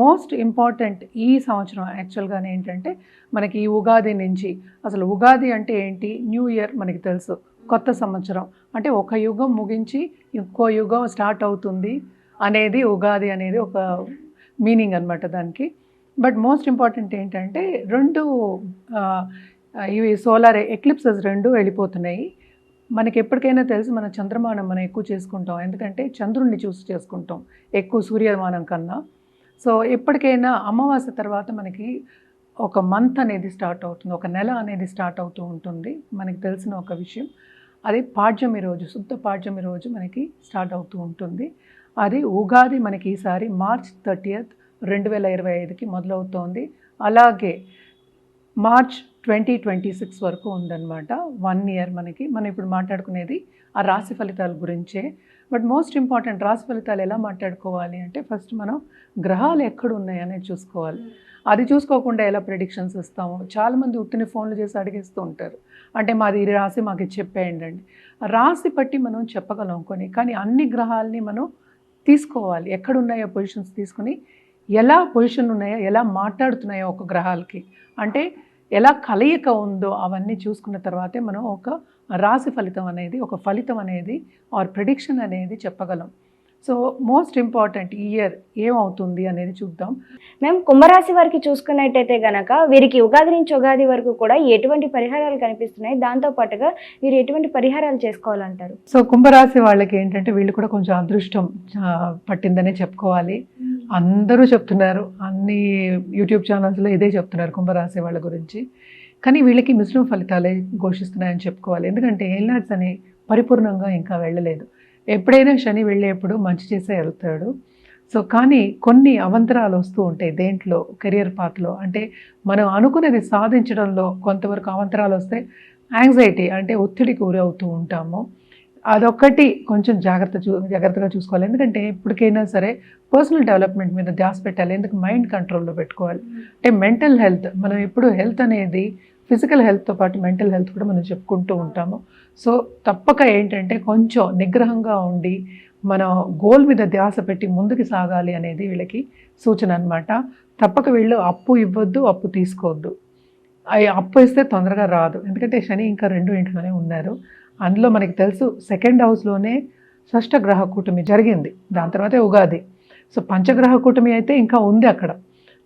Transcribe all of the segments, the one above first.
Most important ఈ సంవత్సరం యాక్చువల్గానే ఏంటంటే మనకి ఈ ఉగాది నుంచి అసలు ఉగాది అంటే ఏంటి? న్యూ ఇయర్ మనకి తెలుసు. కొత్త సంవత్సరం. అంటే ఒక యుగం ముగించి ఇంకో యుగం స్టార్ట్ అవుతుంది అనేది ఉగాది అనేది ఒక మీనింగ్ అనమాట దానికి. బట్ మోస్ట్ ఇంపార్టెంట్ ఏంటంటే రెండు ఇవి సోలార్ ఎక్లిప్సెస్ రెండు వెళ్ళిపోతున్నాయి. మనకి ఎప్పటికైనా తెలుసు మన చంద్రమానం మనం ఎక్కువ చేసుకుంటాం. ఎందుకంటే చంద్రుణ్ణి చూసి చేసుకుంటాం ఎక్కువ సూర్యమానం కన్నా. సో ఎప్పటికైనా అమావాస్య తర్వాత మనకి ఒక మంత్ అనేది స్టార్ట్ అవుతుంది ఒక నెల అనేది స్టార్ట్ అవుతూ ఉంటుంది. మనకి తెలిసిన ఒక విషయం అది పాడ్యమి రోజు శుద్ధ పాడ్యమి రోజు మనకి స్టార్ట్ అవుతూ ఉంటుంది. అది ఉగాది మనకి ఈసారి మార్చ్ థర్టీయత్ రెండు వేల ఇరవై ఐదుకి మొదలవుతోంది. అలాగే మార్చ్ ట్వంటీ ట్వంటీ సిక్స్ వరకు ఉందన్నమాట. వన్ ఇయర్ మనకి. మనం ఇప్పుడు మాట్లాడుకునేది ఆ రాశి ఫలితాల గురించే. బట్ మోస్ట్ ఇంపార్టెంట్ రాశి ఫలితాలు ఎలా మాట్లాడుకోవాలి అంటే ఫస్ట్ మనం గ్రహాలు ఎక్కడ ఉన్నాయి అనేది చూసుకోవాలి అది చూసుకోకుండా ఎలా ప్రెడిక్షన్స్ ఇస్తాము? చాలామంది ఉత్తిని ఫోన్లు చేసి అడిగేస్తూ ఉంటారు. అంటే మాది ఈ రాశి మాకు చెప్పేయండి అండి రాశి బట్టి మనం చెప్పగలం కొన్ని కానీ అన్ని గ్రహాలని మనం తీసుకోవాలి. ఎక్కడ ఉన్నాయో పొజిషన్స్ తీసుకుని ఎలా పొజిషన్ ఉన్నాయో ఎలా మాట్లాడుతున్నాయో ఒక గ్రహాలకి. అంటే ఎలా కలయిక ఉందో అవన్నీ చూసుకున్న తర్వాతే మనం ఒక రాశి ఫలితం అనేది ఒక ఫలితం అనేది ఆర్ ప్రిడిక్షన్ అనేది చెప్పగలం. సో మోస్ట్ ఇంపార్టెంట్ ఇయర్ ఏమవుతుంది అనేది చూద్దాం. మేము కుంభరాశి వారికి చూసుకున్నట్టయితే గనక వీరికి ఉగాది నుంచి ఉగాది వరకు కూడా ఎటువంటి పరిహారాలు కనిపిస్తున్నాయి? దాంతో పాటుగా వీరు ఎటువంటి పరిహారాలు చేసుకోవాలంటారు? సో కుంభరాశి వాళ్ళకి ఏంటంటే వీళ్ళు కూడా కొంచెం అదృష్టం పట్టిందనే చెప్పుకోవాలి. అందరూ చెప్తున్నారు. అన్ని యూట్యూబ్ ఛానల్స్లో ఇదే చెప్తున్నారు కుంభరాశి వాళ్ళ గురించి. కానీ వీళ్ళకి మిశ్రమ ఫలితాలే ఘోషిస్తున్నాయని చెప్పుకోవాలి. ఎందుకంటే ఏలినాడ్స్ అని పరిపూర్ణంగా ఇంకా వెళ్ళలేదు. ఎప్పుడైనా శని వెళ్ళేప్పుడు మంచి చేసే వెళ్తాడు. సో కానీ కొన్ని అవంతరాలు వస్తూ ఉంటాయి దేంట్లో కెరియర్ పాత్లో. అంటే మనం అనుకున్నది సాధించడంలో కొంతవరకు అవంతరాలు వస్తే యాంగ్జైటీ అంటే ఒత్తిడికి అవుతూ ఉంటాము. అదొక్కటి కొంచెం జాగ్రత్త చూ జాగ్రత్తగా చూసుకోవాలి. ఎందుకంటే ఎప్పటికైనా సరే పర్సనల్ డెవలప్మెంట్ మీద ధ్యాస పెట్టాలి. ఎందుకు? మైండ్ కంట్రోల్లో పెట్టుకోవాలి. అంటే మెంటల్ హెల్త్ మనం ఎప్పుడు హెల్త్ అనేది ఫిజికల్ హెల్త్తో పాటు మెంటల్ హెల్త్ కూడా మనం చెప్పుకుంటూ ఉంటాము. సో తప్పక ఏంటంటే కొంచెం నిగ్రహంగా ఉండి మన గోల్ మీద ధ్యాస పెట్టి ముందుకు సాగాలి అనేది వీళ్ళకి సూచన అనమాట తప్పక వీళ్ళు అప్పు ఇవ్వద్దు అప్పు తీసుకోవద్దు. అవి అప్పు ఇస్తే తొందరగా రాదు. ఎందుకంటే శని ఇంకా రెండు ఇంట్లోనే ఉన్నారు. అందులో మనకి తెలుసు సెకండ్ హౌస్లోనే షష్టగ్రహ కూటమి జరిగింది. దాని తర్వాతే ఉగాది. సో పంచగ్రహ కూటమి అయితే ఇంకా ఉంది అక్కడ.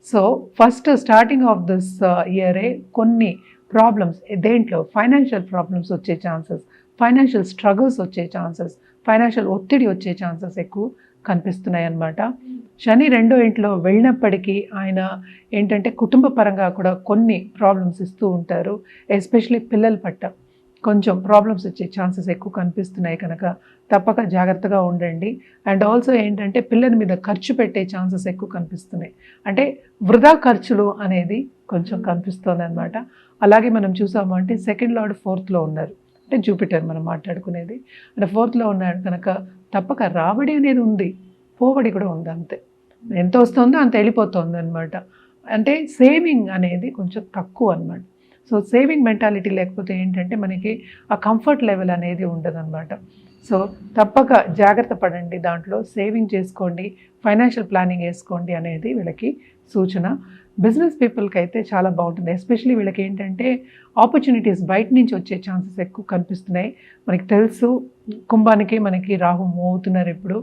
So first starting of this ఇయరే కొన్ని ప్రాబ్లమ్స్ దేంట్లో? ఫైనాన్షియల్ ప్రాబ్లమ్స్ వచ్చే ఛాన్సెస్ ఫైనాన్షియల్ స్ట్రగుల్స్ వచ్చే ఛాన్సెస్ ఫైనాన్షియల్ ఒత్తిడి వచ్చే ఛాన్సెస్ ఎక్కువ కనిపిస్తున్నాయి అన్నమాట శని రెండో ఇంట్లో వెళ్ళినప్పటికీ ఆయన ఏంటంటే కుటుంబ పరంగా కూడా కొన్ని ప్రాబ్లమ్స్ ఇస్తూ ఉంటారు ఎస్పెషలీ పిల్లల పట్ల. కొంచెం ప్రాబ్లమ్స్ వచ్చే ఛాన్సెస్ ఎక్కువ కనిపిస్తున్నాయి కనుక తప్పక జాగ్రత్తగా ఉండండి. అండ్ ఆల్సో ఏంటంటే పిల్లల మీద ఖర్చు పెట్టే ఛాన్సెస్ ఎక్కువ కనిపిస్తున్నాయి. అంటే వృధా ఖర్చులు అనేది కొంచెం కనిపిస్తుంది అనమాట అలాగే మనం చూసాము అంటే సెకండ్ లార్డ్ ఫోర్త్లో ఉన్నారు. అంటే జూపిటర్ మనం మాట్లాడుకునేది. అంటే ఫోర్త్లో ఉన్నాడు కనుక తప్పక రాబడి అనేది ఉంది. పోబడి కూడా ఉంది అంతే. ఎంత వస్తుందో అంత వెళ్ళిపోతుంది అనమాట అంటే సేవింగ్ అనేది కొంచెం తక్కువ అనమాట సో సేవింగ్ మెంటాలిటీ లేకపోతే ఏంటంటే మనకి ఆ కంఫర్ట్ లెవెల్ అనేది ఉండదన్నమాట. సో తప్పక జాగ్రత్త పడండి దాంట్లో సేవింగ్ చేసుకోండి ఫైనాన్షియల్ ప్లానింగ్ వేసుకోండి అనేది వీళ్ళకి సూచన. బిజినెస్ పీపుల్కి అయితే చాలా బాగుంటుంది. ఎస్పెషలీ వీళ్ళకి ఏంటంటే ఆపర్చునిటీస్ బయట నుంచి వచ్చే ఛాన్సెస్ ఎక్కువ కనిపిస్తున్నాయి. మనకి తెలుసు కుంభానికి మనకి రాహు మూవ్ అవుతున్నారు ఇప్పుడు.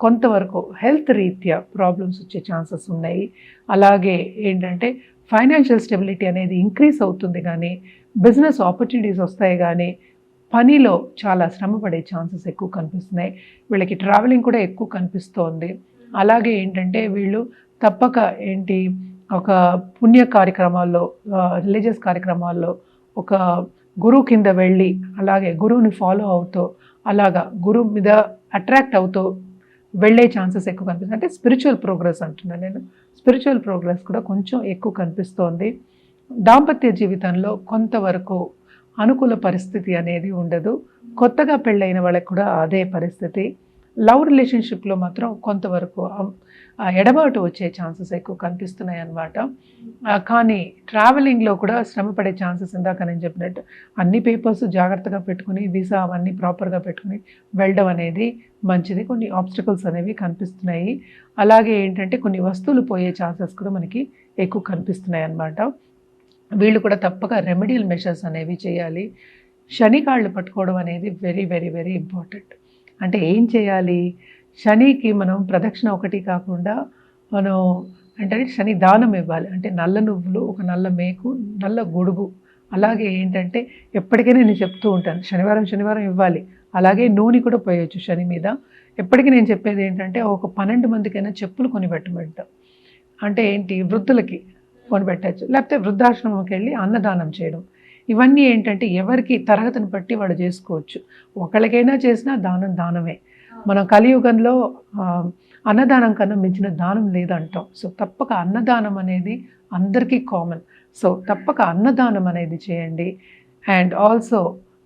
కొంతవరకు హెల్త్ రీత్యా ప్రాబ్లమ్స్ వచ్చే ఛాన్సెస్ ఉన్నాయి. అలాగే ఏంటంటే ఫైనాన్షియల్ స్టెబిలిటీ అనేది ఇంక్రీజ్ అవుతుంది కానీ బిజినెస్ ఆపర్చునిటీస్ వస్తాయి కానీ పనిలో చాలా శ్రమ పడే ఛాన్సెస్ ఎక్కువ కనిపిస్తున్నాయి. వీళ్ళకి ట్రావెలింగ్ కూడా ఎక్కువ కనిపిస్తోంది. అలాగే ఏంటంటే వీళ్ళు తప్పక ఏంటి ఒక పుణ్య కార్యక్రమాల్లో రిలీజియస్ కార్యక్రమాల్లో ఒక గురువు కింద వెళ్ళి అలాగే గురువుని ఫాలో అవుతూ అలాగా గురువు మీద అట్రాక్ట్ అవుతూ వెళ్ళే ఛాన్సెస్ ఎక్కువ కనిపిస్తుంది. అంటే స్పిరిచువల్ ప్రోగ్రెస్ అంటున్నాను నేను. స్పిరిచువల్ ప్రోగ్రెస్ కూడా కొంచెం ఎక్కువ కనిపిస్తోంది. దాంపత్య జీవితంలో కొంతవరకు అనుకూల పరిస్థితి అనేది ఉండదు. కొత్తగా పెళ్ళైన వాళ్ళకి కూడా అదే పరిస్థితి. లవ్ రిలేషన్షిప్లో మాత్రం కొంతవరకు ఎడబాటు వచ్చే ఛాన్సెస్ ఎక్కువ కనిపిస్తున్నాయి అన్నమాట కానీ ట్రావెలింగ్లో కూడా శ్రమ పడే ఛాన్సెస్ ఇందాక నేను చెప్పినట్టు అన్ని పేపర్స్ జాగ్రత్తగా పెట్టుకుని వీసా అవన్నీ ప్రాపర్గా పెట్టుకుని వెళ్ళడం అనేది మంచిది. కొన్ని ఆబ్స్టికల్స్ అనేవి కనిపిస్తున్నాయి. అలాగే ఏంటంటే కొన్ని వస్తువులు పోయే ఛాన్సెస్ కూడా మనకి ఎక్కువ కనిపిస్తున్నాయి అన్నమాట వీళ్ళు కూడా తప్పక రెమెడియల్ మెషర్స్ అనేవి చేయాలి. శనికాళ్ళు పట్టుకోవడం అనేది వెరీ వెరీ వెరీ ఇంపార్టెంట్. అంటే ఏం చేయాలి? శనికి మనం ప్రదక్షిణ ఒకటి కాకుండా మనం అంటే శని దానం ఇవ్వాలి. అంటే నల్ల నువ్వులు ఒక నల్ల మేకు నల్ల గొడుగు. అలాగే ఏంటంటే ఎప్పటికైనా నేను చెప్తూ ఉంటాను శనివారం శనివారం ఇవ్వాలి. అలాగే నూనె కూడా పోయొచ్చు శని మీద. ఎప్పటికీ నేను చెప్పేది ఏంటంటే ఒక పన్నెండు మందికైనా చెప్పులు కొనిపెట్టమంటాం అంటే ఏంటి? వృద్ధులకి కొనిపెట్టచ్చు లేకపోతే వృద్ధాశ్రమంకి వెళ్ళి అన్నదానం చేయడం. ఇవన్నీ ఏంటంటే ఎవరికి తరగతిని బట్టి వాళ్ళు చేసుకోవచ్చు. ఒకళ్ళకైనా చేసినా దానం దానమే. మనం కలియుగంలో అన్నదానం కన్నా మించిన దానం లేదంటాం. సో తప్పక అన్నదానం అనేది అందరికీ కామన్ సో తప్పక అన్నదానం అనేది చేయండి. అండ్ ఆల్సో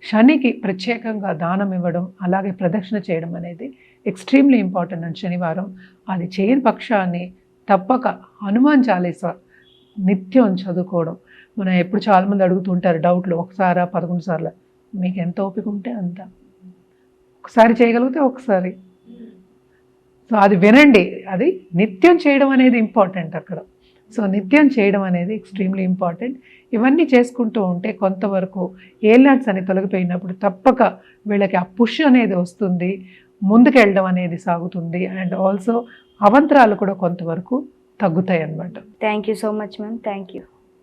శనికి ప్రత్యేకంగా దానం ఇవ్వడం అలాగే ప్రదక్షిణ చేయడం అనేది ఎక్స్ట్రీమ్లీ ఇంపార్టెంట్ అని శనివారం. అది చేయని పక్షాన్ని తప్పక హనుమాన్ చాలీస నిత్యం చదువుకోవడం. మనం ఎప్పుడు చాలామంది అడుగుతుంటారు డౌట్లు ఒకసారా పదకొండు సార్లు. మీకు ఎంత ఓపిక ఉంటే అంత. ఒకసారి చేయగలిగితే ఒకసారి సో అది వినండి. అది నిత్యం చేయడం అనేది ఇంపార్టెంట్ అక్కడ. సో నిత్యం చేయడం అనేది ఎక్స్ట్రీమ్లీ ఇంపార్టెంట్. ఇవన్నీ చేసుకుంటూ ఉంటే కొంతవరకు ఏలినాట్స్ అని తొలగిపోయినప్పుడు తప్పక వీళ్ళకి ఆ పుష్ అనేది వస్తుంది. ముందుకెళ్ళడం అనేది సాగుతుంది. అండ్ ఆల్సో అవంతరాలు కూడా కొంతవరకు తగ్గుతాయి అన్నమాట thank you so much ma'am. Thank you.